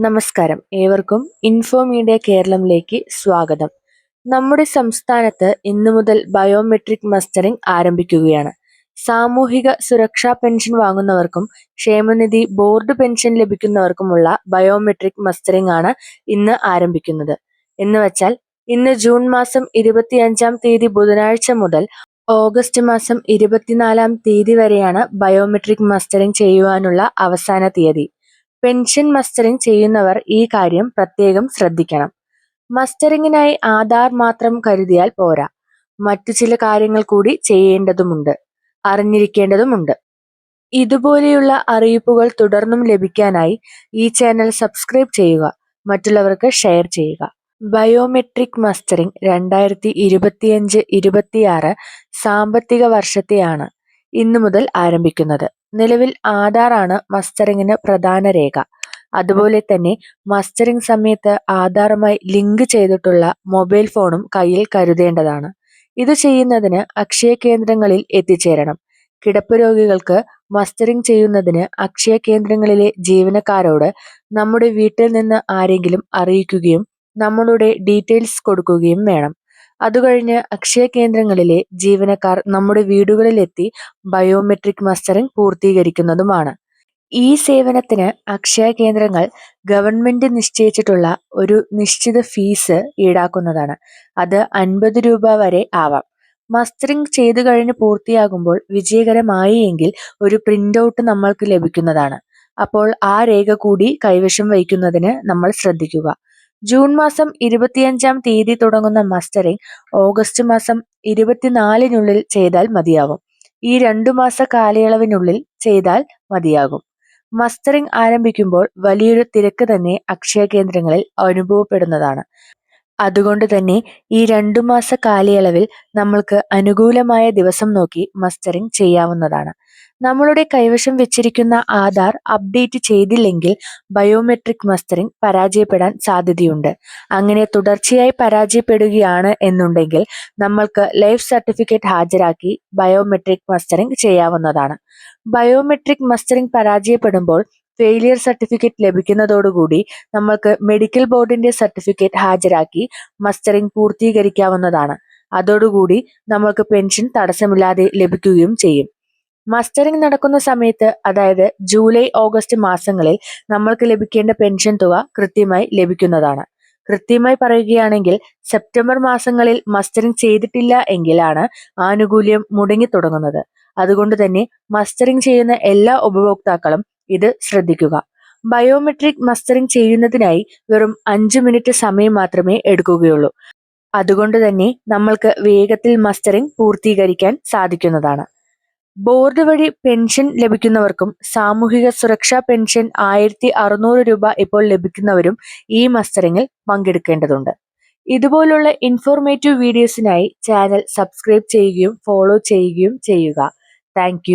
നമസ്കാരം. ഏവർക്കും info media കേരളത്തിലേക്ക് സ്വാഗതം. നമ്മുടെ സംസ്ഥാനത്ത് ഇന്നു മുതൽ ബയോമെട്രിക് മസ്റ്ററിംഗ് ആരംഭിക്കുകയാണ്. സാമൂഹിക സുരക്ഷാ പെൻഷൻ വാങ്ങുന്നവർക്കും ക്ഷേമനിധി ബോർഡ് പെൻഷൻ ലഭിക്കുന്നവർക്കുമുള്ള ബയോമെട്രിക് മസ്റ്ററിംഗ് ആണ് ഇന്ന് ആരംഭിക്കുന്നത്. എന്ന് വെച്ചാൽ ഇന്ന് ജൂൺ മാസം ഇരുപത്തിയഞ്ചാം തീയതി ബുധനാഴ്ച മുതൽ ഓഗസ്റ്റ് മാസം ഇരുപത്തിനാലാം തീയതി വരെയാണ് ബയോമെട്രിക് മസ്റ്ററിംഗ് ചെയ്യുവാനുള്ള അവസാന തീയതി. പെൻഷൻ മസ്റ്ററിംഗ് ചെയ്യുന്നവർ ഈ കാര്യം പ്രത്യേകം ശ്രദ്ധിക്കണം. മസ്റ്ററിംഗിനായി ആധാർ മാത്രം കരുതിയാൽ പോരാ. മറ്റു ചില കാര്യങ്ങൾ കൂടി ചെയ്യേണ്ടതുമുണ്ട്. അറിഞ്ഞിരിക്കേണ്ടതുമുണ്ട്. ഇതുപോലെയുള്ള അറിയിപ്പുകൾ തുടർന്നും ലഭിക്കാനായി ഈ ചാനൽ സബ്സ്ക്രൈബ് ചെയ്യുക. മറ്റുള്ളവർക്ക് ഷെയർ ചെയ്യുക. ബയോമെട്രിക് മസ്റ്ററിംഗ് രണ്ടായിരത്തി ഇരുപത്തിയഞ്ച് ഇരുപത്തിയാറ് സാമ്പത്തിക വർഷത്തെയാണ് ഇന്നു മുതൽ ആരംഭിക്കുന്നത്. നിലവിൽ ആധാറാണ് മസ്റ്ററിങ്ങിന് പ്രധാന രേഖ. അതുപോലെ തന്നെ മസ്റ്ററിംഗ് സമയത്ത് ആധാറുമായി ലിങ്ക് ചെയ്തിട്ടുള്ള മൊബൈൽ ഫോണും കയ്യിൽ കരുതേണ്ടതാണ്. ഇത് ചെയ്യുന്നതിന് അക്ഷയ കേന്ദ്രങ്ങളിൽ എത്തിച്ചേരണം. കിടപ്പ് രോഗികൾക്ക് മസ്റ്ററിംഗ് ചെയ്യുന്നതിന് അക്ഷയ കേന്ദ്രങ്ങളിലെ ജീവനക്കാരോട് നമ്മുടെ വീട്ടിൽ നിന്ന് ആരെങ്കിലും അറിയിക്കുകയും നമ്മളുടെ ഡീറ്റെയിൽസ് കൊടുക്കുകയും വേണം. അതുകഴിഞ്ഞ് അക്ഷയ കേന്ദ്രങ്ങളിലെ ജീവനക്കാർ നമ്മുടെ വീടുകളിലെത്തി ബയോമെട്രിക് മസ്റ്ററിംഗ് പൂർത്തീകരിക്കുന്നതുമാണ്. ഈ സേവനത്തിന് അക്ഷയ കേന്ദ്രങ്ങൾ ഗവൺമെന്റ് നിശ്ചയിച്ചിട്ടുള്ള ഒരു നിശ്ചിത ഫീസ് ഈടാക്കുന്നതാണ്. അത് അൻപത് രൂപ വരെ ആവാം. മസ്റ്ററിംഗ് ചെയ്തു കഴിഞ്ഞ് പൂർത്തിയാകുമ്പോൾ വിജയകരമായി എങ്കിൽ ഒരു പ്രിന്റ് ഔട്ട് നമ്മൾക്ക് ലഭിക്കുന്നതാണ്. അപ്പോൾ ആ രേഖ കൂടി കൈവശം വയ്ക്കുന്നതിന് നമ്മൾ ശ്രദ്ധിക്കുക. ജൂൺ മാസം ഇരുപത്തിയഞ്ചാം തീയതി തുടങ്ങുന്ന മസ്റ്ററിംഗ് ഓഗസ്റ്റ് മാസം ഇരുപത്തിനാലിനുള്ളിൽ ചെയ്താൽ മതിയാവും. ഈ രണ്ടു മാസ കാലയളവിനുള്ളിൽ ചെയ്താൽ മതിയാകും. മസ്റ്ററിംഗ് ആരംഭിക്കുമ്പോൾ വലിയൊരു തിരക്ക് തന്നെ അക്ഷയ കേന്ദ്രങ്ങളിൽ അനുഭവപ്പെടുന്നതാണ്. അതുകൊണ്ട് തന്നെ ഈ രണ്ടു മാസ കാലയളവിൽ നമ്മൾക്ക് അനുകൂലമായ ദിവസം നോക്കി മസ്റ്ററിംഗ് ചെയ്യാവുന്നതാണ്. നമ്മളുടെ കൈവശം വെച്ചിരിക്കുന്ന ആധാർ അപ്ഡേറ്റ് ചെയ്തില്ലെങ്കിൽ ബയോമെട്രിക് മസ്റ്ററിംഗ് പരാജയപ്പെടാൻ സാധ്യതയുണ്ട്. അങ്ങനെ തുടർച്ചയായി പരാജയപ്പെടുകയാണ് എന്നുണ്ടെങ്കിൽ നമ്മൾക്ക് ലൈഫ് സർട്ടിഫിക്കറ്റ് ഹാജരാക്കി ബയോമെട്രിക് മസ്റ്ററിംഗ് ചെയ്യാവുന്നതാണ്. ബയോമെട്രിക് മസ്റ്ററിംഗ് പരാജയപ്പെടുമ്പോൾ ഫെയിലിയർ സർട്ടിഫിക്കറ്റ് ലഭിക്കുന്നതോടുകൂടി നമ്മൾക്ക് മെഡിക്കൽ ബോർഡിന്റെ സർട്ടിഫിക്കറ്റ് ഹാജരാക്കി മസ്റ്ററിംഗ് പൂർത്തീകരിക്കാവുന്നതാണ്. അതോടുകൂടി നമ്മൾക്ക് പെൻഷൻ തടസ്സമില്ലാതെ ലഭിക്കുകയും ചെയ്യും. മസ്റ്ററിംഗ് നടക്കുന്ന സമയത്ത് അതായത് ജൂലൈ ഓഗസ്റ്റ് മാസങ്ങളിൽ നമ്മൾക്ക് ലഭിക്കേണ്ട പെൻഷൻ തുക കൃത്യമായി ലഭിക്കുന്നതാണ്. കൃത്യമായി പറയുകയാണെങ്കിൽ സെപ്റ്റംബർ മാസങ്ങളിൽ മസ്റ്ററിംഗ് ചെയ്തിട്ടില്ല എങ്കിലാണ് ആനുകൂല്യം മുടങ്ങി തുടങ്ങുന്നത്. അതുകൊണ്ട് തന്നെ മസ്റ്ററിംഗ് ചെയ്യുന്ന എല്ലാ ഉപഭോക്താക്കളും ഇത് ശ്രദ്ധിക്കുക. ബയോമെട്രിക് മസ്റ്ററിംഗ് ചെയ്യുന്നതിനായി വെറും അഞ്ചു മിനിറ്റ് സമയം മാത്രമേ എടുക്കുകയുള്ളൂ. അതുകൊണ്ട് തന്നെ നമ്മൾക്ക് വേഗത്തിൽ മസ്റ്ററിംഗ് പൂർത്തീകരിക്കാൻ സാധിക്കുന്നതാണ്. ബോർഡ് വഴി പെൻഷൻ ലഭിക്കുന്നവർക്കും സാമൂഹിക സുരക്ഷാ പെൻഷൻ ആയിരത്തി അറുന്നൂറ് രൂപ ഇപ്പോൾ ലഭിക്കുന്നവരും ഈ മത്സരങ്ങളിൽ പങ്കെടുക്കേണ്ടതുണ്ട്. ഇതുപോലുള്ള ഇൻഫോർമേറ്റീവ് വീഡിയോസിനായി ചാനൽ സബ്സ്ക്രൈബ് ചെയ്യുകയും ഫോളോ ചെയ്യുകയും ചെയ്യുക. താങ്ക്